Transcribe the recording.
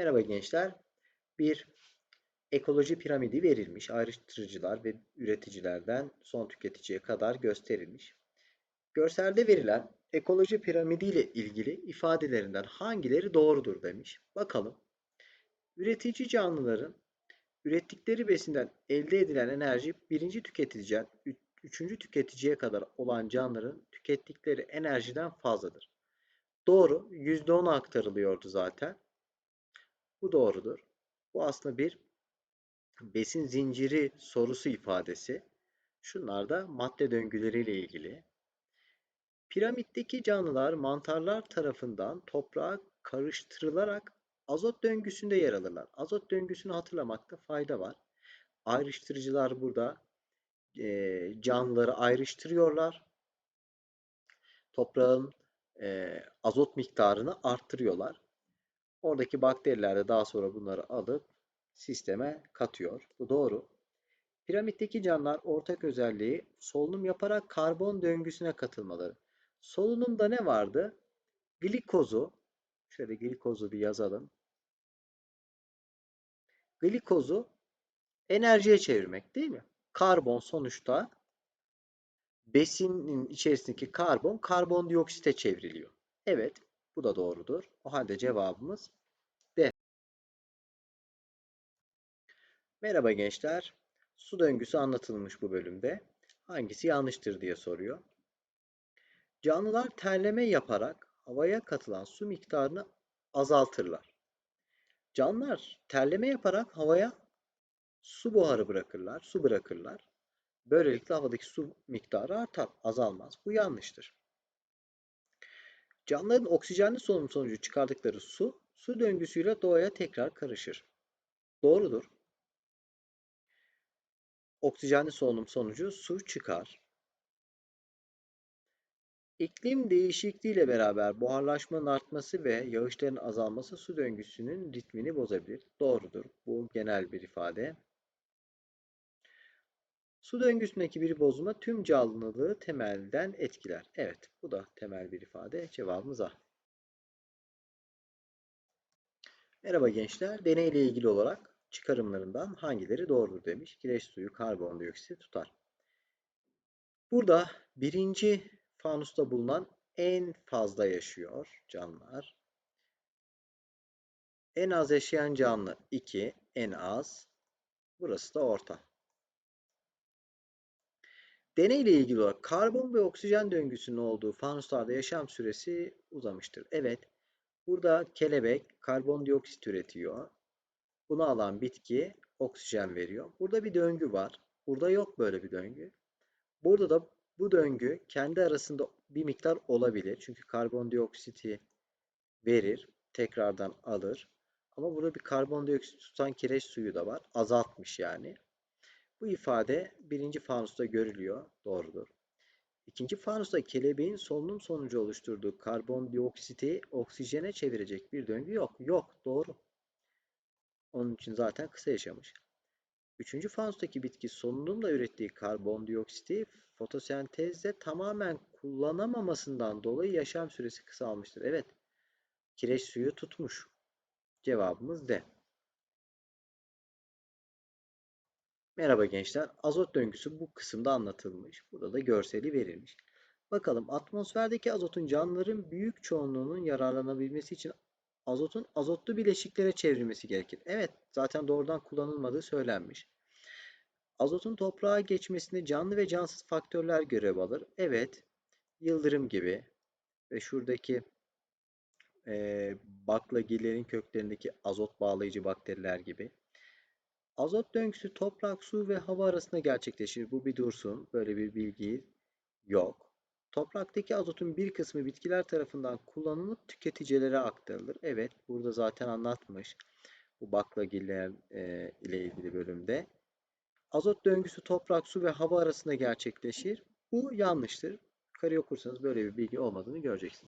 Merhaba gençler. Bir ekoloji piramidi verilmiş. Ayrıştırıcılar ve üreticilerden son tüketiciye kadar gösterilmiş. Görselde verilen ekoloji piramidi ile ilgili ifadelerinden hangileri doğrudur demiş. Bakalım. Üretici canlıların ürettikleri besinden elde edilen enerji birinci tüketiciden üçüncü tüketiciye kadar olan canlıların tükettikleri enerjiden fazladır. Doğru. %10 aktarılıyordu zaten. Bu doğrudur. Bu aslında bir besin zinciri sorusu ifadesi. Şunlar da madde döngüleriyle ilgili. Piramitteki canlılar mantarlar tarafından toprağa karıştırılarak azot döngüsünde yer alırlar. Azot döngüsünü hatırlamakta fayda var. Ayrıştırıcılar burada e, canlıları ayrıştırıyorlar. Toprağın e, azot miktarını arttırıyorlar. Oradaki bakteriler de daha sonra bunları alıp sisteme katıyor. Bu doğru. Piramitteki canlılar ortak özelliği solunum yaparak karbon döngüsüne katılmaları. Solunumda ne vardı? Glikozu, şöyle glikozu bir yazalım. Glikozu enerjiye çevirmek değil mi? Karbon sonuçta besinin içerisindeki karbon karbondioksite çevriliyor. Evet, bu da doğrudur. O halde cevabımız Merhaba gençler. Su döngüsü anlatılmış bu bölümde. Hangisi yanlıştır diye soruyor. Canlılar terleme yaparak havaya katılan su miktarını azaltırlar. Canlılar terleme yaparak havaya su buharı bırakırlar, su bırakırlar. Böylelikle havadaki su miktarı artar, azalmaz. Bu yanlıştır. Canlıların oksijenli solunum sonucu çıkardıkları su, su döngüsüyle doğaya tekrar karışır. Doğrudur. Oksijenli solunum sonucu su çıkar. İklim değişikliğiyle beraber buharlaşmanın artması ve yağışların azalması su döngüsünün ritmini bozabilir. Doğrudur. Bu genel bir ifade. Su döngüsündeki bir bozulma tüm canlılığı temelden etkiler. Evet, bu da temel bir ifade. Cevabımız A. Merhaba gençler. Deneyle ilgili olarak çıkarımlarından hangileri doğrudur demiş. Kireç suyu karbondioksit tutar. Burada birinci fanusta bulunan en fazla yaşıyor canlılar. En az yaşayan canlı 2, en az. Burası da orta. Deneyle ilgili olarak karbon ve oksijen döngüsünün olduğu fanuslarda yaşam süresi uzamıştır. Evet, burada kelebek karbondioksit üretiyor. Bunu alan bitki oksijen veriyor. Burada bir döngü var. Burada yok böyle bir döngü. Burada da bu döngü kendi arasında bir miktar olabilir. Çünkü karbondioksiti verir, tekrardan alır. Ama burada bir karbondioksit tutan kireç suyu da var. Azaltmış yani. Bu ifade birinci fanusta görülüyor. Doğrudur. İkinci fanusta kelebeğin solunum sonucu oluşturduğu karbondioksiti oksijene çevirecek bir döngü yok. Yok. Doğru. Onun için zaten kısa yaşamış. Üçüncü fanustaki bitki solunumla ürettiği karbondioksiti fotosentezde tamamen kullanamamasından dolayı yaşam süresi kısalmıştır. Evet. Kireç suyu tutmuş. Cevabımız D. Merhaba gençler. Azot döngüsü bu kısımda anlatılmış. Burada da görseli verilmiş. Bakalım atmosferdeki azotun canlıların büyük çoğunluğunun yararlanabilmesi için azotun azotlu bileşiklere çevrilmesi gerekir. Evet zaten doğrudan kullanılmadığı söylenmiş. Azotun toprağa geçmesinde canlı ve cansız faktörler görev alır. Evet yıldırım gibi ve şuradaki e, baklagillerin köklerindeki azot bağlayıcı bakteriler gibi. Azot döngüsü toprak, su ve hava arasında gerçekleşir. Bu bir dursun. Böyle bir bilgi yok. Topraktaki azotun bir kısmı bitkiler tarafından kullanılıp tüketicilere aktarılır. Evet, burada zaten anlatmış. Bu baklagiller e, ile ilgili bölümde. Azot döngüsü toprak, su ve hava arasında gerçekleşir. Bu yanlıştır. Yukarı okursanız böyle bir bilgi olmadığını göreceksiniz.